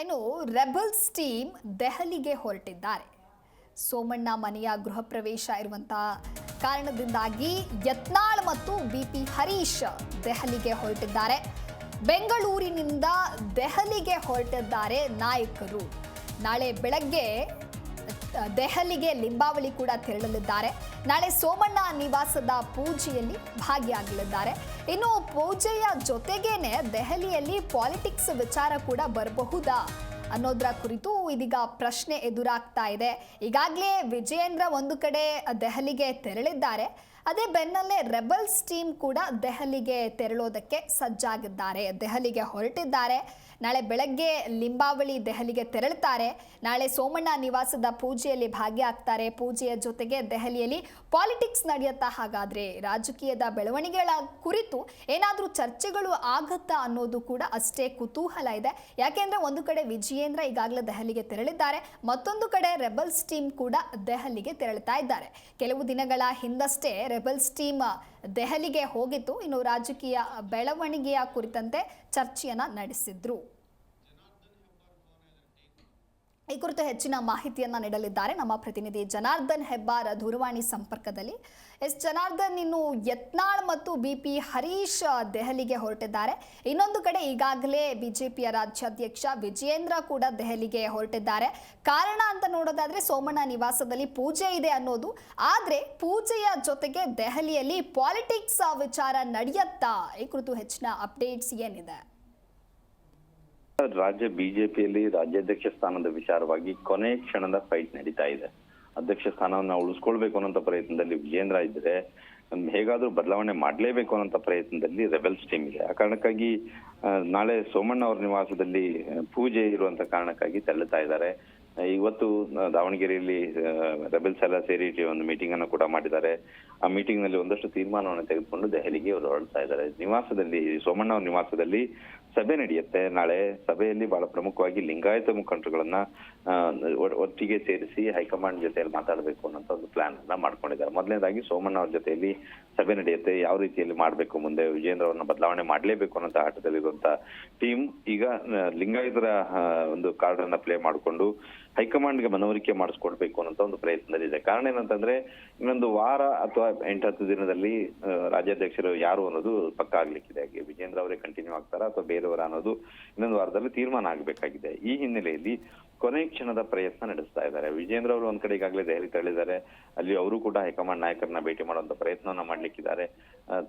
ಇನ್ನು rebels team ದೆಹಲಿಗೆ ಹೊರಟಿದ್ದಾರೆ. ಸೋಮಣ್ಣ ಮನೆಯ ಗೃಹ ಪ್ರವೇಶ ಇರುವಂತಹ ಕಾರಣದಿಂದಾಗಿ ಯತ್ನಾಳ್ ಮತ್ತು ಬಿ ಪಿ ಹರೀಶ್ ದೆಹಲಿಗೆ ಹೊರಟಿದ್ದಾರೆ. ಬೆಂಗಳೂರಿನಿಂದ ದೆಹಲಿಗೆ ಹೊರಟಿದ್ದಾರೆ ನಾಯಕರು. ನಾಳೆ ಬೆಳಗ್ಗೆ ದೆಹಲಿಗೆ ಲಿಂಬಾವಳಿ ಕೂಡ ತೆರಳಲಿದ್ದಾರೆ. ನಾಳೆ ಸೋಮಣ್ಣ ನಿವಾಸದ ಪೂಜೆಯಲ್ಲಿ ಭಾಗಿಯಾಗಲಿದ್ದಾರೆ. ಇನ್ನು ಪೂಜೆಯ ಜೊತೆಗೇನೆ ದೆಹಲಿಯಲ್ಲಿ ಪಾಲಿಟಿಕ್ಸ್ ವಿಚಾರ ಕೂಡ ಬರಬಹುದಾ? ಅನ್ನೋದರ ಕುರಿತು ಇದೀಗ ಪ್ರಶ್ನೆ ಎದುರಾಗ್ತಾ ಇದೆ. ಈಗಾಗಲೇ ವಿಜಯೇಂದ್ರ ಒಂದು ಕಡೆ ದೆಹಲಿಗೆ ತೆರಳಿದ್ದಾರೆ. ಅದೇ ಬೆನ್ನಲ್ಲೇ ರೆಬಲ್ಸ್ ಟೀಮ್ ಕೂಡ ದೆಹಲಿಗೆ ತೆರಳೋದಕ್ಕೆ ಸಜ್ಜಾಗಿದ್ದಾರೆ. ದೆಹಲಿಗೆ ಹೊರಟಿದ್ದಾರೆ. ನಾಳೆ ಬೆಳಗ್ಗೆ ಲಿಂಬಾವಳಿ ದೆಹಲಿಗೆ ತೆರಳುತ್ತಾರೆ. ನಾಳೆ ಸೋಮಣ್ಣ ನಿವಾಸದ ಪೂಜೆಯಲ್ಲಿ ಭಾಗಿಯಾಗ್ತಾರೆ. ಪೂಜೆಯ ಜೊತೆಗೆ ದೆಹಲಿಯಲ್ಲಿ ಪಾಲಿಟಿಕ್ಸ್ ನಡೆಯುತ್ತಾ ಹಾಗಾದರೆ ರಾಜಕೀಯದ ಬೆಳವಣಿಗೆಗಳ ಕುರಿತು ಏನಾದರೂ ಚರ್ಚೆಗಳು ಆಗುತ್ತಾ ಅನ್ನೋದು ಕೂಡ ಅಷ್ಟೇ ಕುತೂಹಲ ಇದೆ. ಯಾಕೆಂದರೆ ಒಂದು ಕಡೆ ವಿಜಯೇಂದ್ರ ಈಗಾಗಲೇ ದೆಹಲಿಗೆ ತೆರಳಿದ್ದಾರೆ. ಮತ್ತೊಂದು ಕಡೆ ರೆಬಲ್ಸ್ ಟೀಮ್ ಕೂಡ ದೆಹಲಿಗೆ ತೆರಳುತ್ತಾ ಇದ್ದಾರೆ. ಕೆಲವು ದಿನಗಳ ಹಿಂದಷ್ಟೇ ರೆಬಲ್ಸ್ ಟೀಮ್ ದೆಹಲಿಗೆ ಹೋಗಿತ್ತು. ಇನ್ನು ರಾಜಕೀಯ ಬೆಳವಣಿಗೆಯ ಕುರಿತಂತೆ ಚರ್ಚೆಯನ್ನ ನಡೆಸಿದ್ರು. ಈ ಕುರಿತು ಹೆಚ್ಚಿನ ಮಾಹಿತಿಯನ್ನು ನೀಡಲಿದ್ದಾರೆ ನಮ್ಮ ಪ್ರತಿನಿಧಿ ಜನಾರ್ದನ್ ಹೆಬ್ಬಾರ್ ದೂರವಾಣಿ ಸಂಪರ್ಕದಲ್ಲಿ. ಎಸ್ ಜನಾರ್ದನ್, ಇನ್ನು ಯತ್ನಾಳ್ ಮತ್ತು ಬಿ ಪಿ ಹರೀಶ್ ದೆಹಲಿಗೆ ಹೊರಟಿದ್ದಾರೆ. ಇನ್ನೊಂದು ಕಡೆ ಈಗಾಗಲೇ ಬಿಜೆಪಿಯ ರಾಜ್ಯಾಧ್ಯಕ್ಷ ವಿಜಯೇಂದ್ರ ಕೂಡ ದೆಹಲಿಗೆ ಹೊರಟಿದ್ದಾರೆ. ಕಾರಣ ಅಂತ ನೋಡೋದಾದ್ರೆ ಸೋಮಣ್ಣ ನಿವಾಸದಲ್ಲಿ ಪೂಜೆ ಇದೆ ಅನ್ನೋದು. ಆದರೆ ಪೂಜೆಯ ಜೊತೆಗೆ ದೆಹಲಿಯಲ್ಲಿ ಪಾಲಿಟಿಕ್ಸ್ ವಿಚಾರ ನಡೆಯತ್ತಾ? ಈ ಕುರಿತು ಹೆಚ್ಚಿನ ಅಪ್ಡೇಟ್ಸ್ ಏನಿದೆ? ರಾಜ್ಯ ಬಿಜೆಪಿಯಲ್ಲಿ ರಾಜ್ಯಾಧ್ಯಕ್ಷ ಸ್ಥಾನದ ವಿಚಾರವಾಗಿ ಕೊನೆ ಕ್ಷಣದ ಫೈಟ್ ನಡೀತಾ ಇದೆ. ಅಧ್ಯಕ್ಷ ಸ್ಥಾನವನ್ನ ಉಳಿಸ್ಕೊಳ್ಬೇಕು ಅನ್ನೋಂಥ ಪ್ರಯತ್ನದಲ್ಲಿ ವಿಜೇಂದ್ರ ಇದ್ರೆ ಹೇಗಾದ್ರೂ ಬದಲಾವಣೆ ಮಾಡಲೇಬೇಕು ಅನ್ನೋಂತ ಪ್ರಯತ್ನದಲ್ಲಿ ರೆಬೆಲ್ಸ್ ಟೀಮ್ ಇದೆ. ಆ ಕಾರಣಕ್ಕಾಗಿ ನಾಳೆ ಸೋಮಣ್ಣ ಅವರ ನಿವಾಸದಲ್ಲಿ ಪೂಜೆ ಇರುವಂತ ಕಾರಣಕ್ಕಾಗಿ ತಳ್ಳುತ್ತಾ ಇದ್ದಾರೆ. ಇವತ್ತು ದಾವಣಗೆರೆಯಲ್ಲಿ ರೆಬೆಲ್ಸ್ ಎಲ್ಲ ಸೇರಿ ಒಂದು ಮೀಟಿಂಗ್ ಅನ್ನು ಕೂಡ ಮಾಡಿದ್ದಾರೆ. ಆ ಮೀಟಿಂಗ್ನಲ್ಲಿ ಒಂದಷ್ಟು ತೀರ್ಮಾನವನ್ನು ತೆಗೆದುಕೊಂಡು ದೆಹಲಿಗೆ ಅವರು ಹೊರಡ್ತಾ ಇದ್ದಾರೆ. ನಿವಾಸದಲ್ಲಿ, ಸೋಮಣ್ಣ ಅವರ ನಿವಾಸದಲ್ಲಿ ಸಭೆ ನಡೆಯುತ್ತೆ. ನಾಳೆ ಸಭೆಯಲ್ಲಿ ಬಹಳ ಪ್ರಮುಖವಾಗಿ ಲಿಂಗಾಯತ ಮುಖಂಡರುಗಳನ್ನ ಒಟ್ಟಿಗೆ ಸೇರಿಸಿ ಹೈಕಮಾಂಡ್ ಜೊತೆಯಲ್ಲಿ ಮಾತಾಡಬೇಕು ಅನ್ನೋಂಥ ಒಂದು ಪ್ಲಾನ್ ಅನ್ನ ಮಾಡ್ಕೊಂಡಿದ್ದಾರೆ. ಮೊದಲನೇದಾಗಿ ಸೋಮಣ್ಣ ಅವರ ಜೊತೆಯಲ್ಲಿ ಸಭೆ ನಡೆಯುತ್ತೆ. ಯಾವ ರೀತಿಯಲ್ಲಿ ಮಾಡಬೇಕು ಮುಂದೆ? ವಿಜೇಂದ್ರ ಅವ್ರನ್ನ ಬದಲಾವಣೆ ಮಾಡಲೇಬೇಕು ಅನ್ನೋಂಥ ಆಟದಲ್ಲಿರುವಂತ ಟೀಮ್ ಈಗ ಲಿಂಗಾಯತರ ಒಂದು ಕಾರ್ಡ್ ಅನ್ನ ಪ್ಲೇ ಮಾಡಿಕೊಂಡು ಹೈಕಮಾಂಡ್ಗೆ ಮನವರಿಕೆ ಮಾಡಿಸ್ಕೊಡ್ಬೇಕು ಅನ್ನೋ ಒಂದು ಪ್ರಯತ್ನದಲ್ಲಿದೆ. ಕಾರಣ ಏನಂತಂದ್ರೆ, ಇನ್ನೊಂದು ವಾರ ಅಥವಾ ಎಂಟತ್ತು ದಿನದಲ್ಲಿ ರಾಜ್ಯಾಧ್ಯಕ್ಷರು ಯಾರು ಅನ್ನೋದು ಪಕ್ಕ ಆಗ್ಲಿಕ್ಕಿದೆ. ಹಾಗೆ ವಿಜೇಂದ್ರ ಅವರೇ ಕಂಟಿನ್ಯೂ ಆಗ್ತಾರಾ ಅಥವಾ ಬೇರೆಯವರ ಅನ್ನೋದು ಇನ್ನೊಂದು ವಾರದಲ್ಲಿ ತೀರ್ಮಾನ ಆಗಬೇಕಾಗಿದೆ. ಈ ಹಿನ್ನೆಲೆಯಲ್ಲಿ ಕೊನೆ ಕ್ಷಣದ ಪ್ರಯತ್ನ ನಡೆಸ್ತಾ ಇದ್ದಾರೆ. ವಿಜೇಂದ್ರ ಅವರು ಒಂದ್ ಕಡೆ ಈಗಾಗಲೇ ದೆಹಲಿ ತೆರಳಿದ್ದಾರೆ. ಅಲ್ಲಿ ಅವರು ಕೂಡ ಹೈಕಮಾಂಡ್ ನಾಯಕರನ್ನ ಭೇಟಿ ಮಾಡುವಂತ ಪ್ರಯತ್ನವನ್ನ ಮಾಡ್ಲಿಕ್ಕಿದ್ದಾರೆ.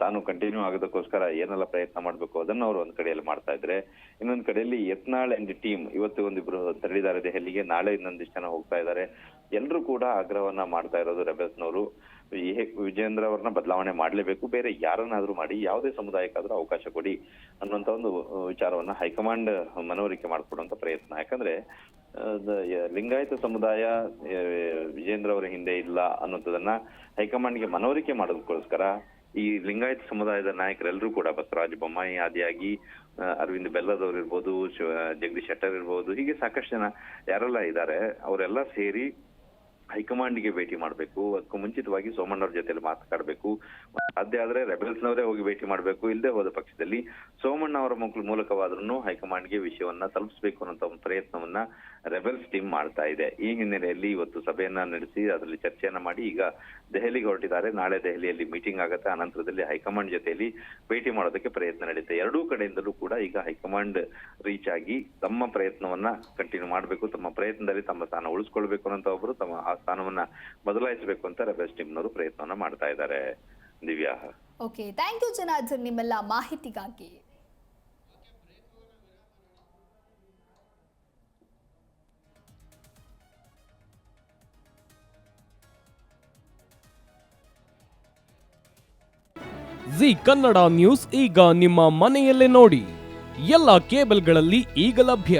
ತಾನು ಕಂಟಿನ್ಯೂ ಆಗೋದಕ್ಕೋಸ್ಕರ ಏನೆಲ್ಲ ಪ್ರಯತ್ನ ಮಾಡ್ಬೇಕು ಅದನ್ನ ಅವರು ಒಂದ್ ಕಡೆಯಲ್ಲಿ ಮಾಡ್ತಾ ಇದ್ರೆ. ಇನ್ನೊಂದ್ ಕಡೆಯಲ್ಲಿ ಯತ್ನಾಳ್ ಅಂಡ್ ಟೀಮ್ ಇವತ್ತು ಒಂದಿಬ್ರು ತೆರಳಿದ್ದಾರೆ ದೆಹಲಿಗೆ. ನಾಳೆ ಇನ್ನೊಂದಿಷ್ಟು ಜನ ಹೋಗ್ತಾ ಇದ್ದಾರೆ. ಎಲ್ಲರೂ ಕೂಡ ಆಗ್ರಹವನ್ನ ಮಾಡ್ತಾ ಇರೋದು ರೆಬೆಲ್ಸ್ನವರು ವಿಜೇಂದ್ರ ಅವ್ರನ್ನ ಬದಲಾವಣೆ ಮಾಡಲೇಬೇಕು. ಬೇರೆ ಯಾರನ್ನಾದ್ರೂ ಮಾಡಿ ಯಾವುದೇ ಸಮುದಾಯಕ್ಕಾದ್ರೂ ಅವಕಾಶ ಕೊಡಿ ಅನ್ನುವಂತ ಒಂದು ವಿಚಾರವನ್ನ ಹೈಕಮಾಂಡ್ ಮನವರಿಕೆ ಮಾಡಿಕೊಡುವಂತ ಪ್ರಯತ್ನ. ಯಾಕಂದ್ರೆ ಲಿಂಗಾಯತ ಸಮುದಾಯ ವಿಜೇಂದ್ರ ಅವರ ಹಿಂದೆ ಇಲ್ಲ ಅನ್ನೋದನ್ನ ಹೈಕಮಾಂಡ್ಗೆ ಮನವರಿಕೆ ಮಾಡೋದಕ್ಕೋಸ್ಕರ ಈ ಲಿಂಗಾಯತ ಸಮುದಾಯದ ನಾಯಕರೆಲ್ಲರೂ ಕೂಡ ಬಸವರಾಜ ಬೊಮ್ಮಾಯಿ ಆದಿಯಾಗಿ ಅರವಿಂದ್ ಬೆಲ್ಲದವ್ರು ಇರ್ಬೋದು ಜಗದೀಶ್ ಶೆಟ್ಟರ್ ಇರ್ಬೋದು, ಹೀಗೆ ಸಾಕಷ್ಟು ಜನ ಯಾರೆಲ್ಲ ಇದ್ದಾರೆ, ಅವರೆಲ್ಲ ಸೇರಿ ಹೈಕಮಾಂಡ್ಗೆ ಭೇಟಿ ಮಾಡಬೇಕು, ಅದಕ್ಕೂ ಮುಂಚಿತವಾಗಿ ಸೋಮಣ್ಣವ್ರ ಜೊತೆಲಿ ಮಾತಾಡಬೇಕು ಸಾಧ್ಯ ಆದ್ರೆ ರೆಬೆಲ್ಸ್ನವರೇ ಹೋಗಿ ಭೇಟಿ ಮಾಡಬೇಕು ಇಲ್ಲದೆ ಹೋದ ಪಕ್ಷದಲ್ಲಿ ಸೋಮಣ್ಣ ಅವರ ಮುಖ ಮೂಲಕವಾದ್ರೂ ಹೈಕಮಾಂಡ್ಗೆ ವಿಷಯವನ್ನ ತಲುಪಿಸಬೇಕು ಅನ್ನೋ ಒಂದು ಪ್ರಯತ್ನವನ್ನ ರೆಬೆಲ್ಸ್ ಟೀಮ್ ಮಾಡ್ತಾ ಇದೆ. ಈ ಹಿನ್ನೆಲೆಯಲ್ಲಿ ಇವತ್ತು ಸಭೆಯನ್ನ ನಡೆಸಿ ಅದರಲ್ಲಿ ಚರ್ಚೆಯನ್ನ ಮಾಡಿ ಈಗ ದೆಹಲಿಗೆ ಹೊರಟಿದ್ದಾರೆ. ನಾಳೆ ದೆಹಲಿಯಲ್ಲಿ ಮೀಟಿಂಗ್ ಆಗುತ್ತೆ. ಅನಂತರದಲ್ಲಿ ಹೈಕಮಾಂಡ್ ಜೊತೆಯಲ್ಲಿ ಭೇಟಿ ಮಾಡೋದಕ್ಕೆ ಪ್ರಯತ್ನ ನಡೆಯುತ್ತೆ ಎರಡೂ ಕಡೆಯಿಂದಲೂ ಕೂಡ ಈಗ ಹೈಕಮಾಂಡ್ ರೀಚ್ ಆಗಿ ತಮ್ಮ ಪ್ರಯತ್ನವನ್ನ ಕಂಟಿನ್ಯೂ ಮಾಡಬೇಕು, ತಮ್ಮ ಪ್ರಯತ್ನದಲ್ಲಿ ತಮ್ಮ ಸ್ಥಾನ ಉಳಿಸ್ಕೊಳ್ಬೇಕು ಅನ್ನೋ ಒಬ್ಬರು ತಮ್ಮ ಸ್ಥಾನವನ್ನ ಬದಲಾಯಿಸಬೇಕು ಅಂತ ರೆಬೆಲ್ಸ್ ಟೀಮ್ನವರು ಪ್ರಯತ್ನವನ್ನ ಮಾಡ್ತಾ ಇದ್ದಾರೆ. Divya. Okay thank you Janardhan ನಿಮ್ಮೆಲ್ಲ ಮಾಹಿತಿಗಾಗಿ. ಜಿ ಕನ್ನಡ ನ್ಯೂಸ್ ಈಗ ನಿಮ್ಮ ಮನೆಯಲ್ಲೇ ನೋಡಿ. ಎಲ್ಲ ಕೇಬಲ್ಗಳಲ್ಲಿ ಈಗ ಲಭ್ಯ.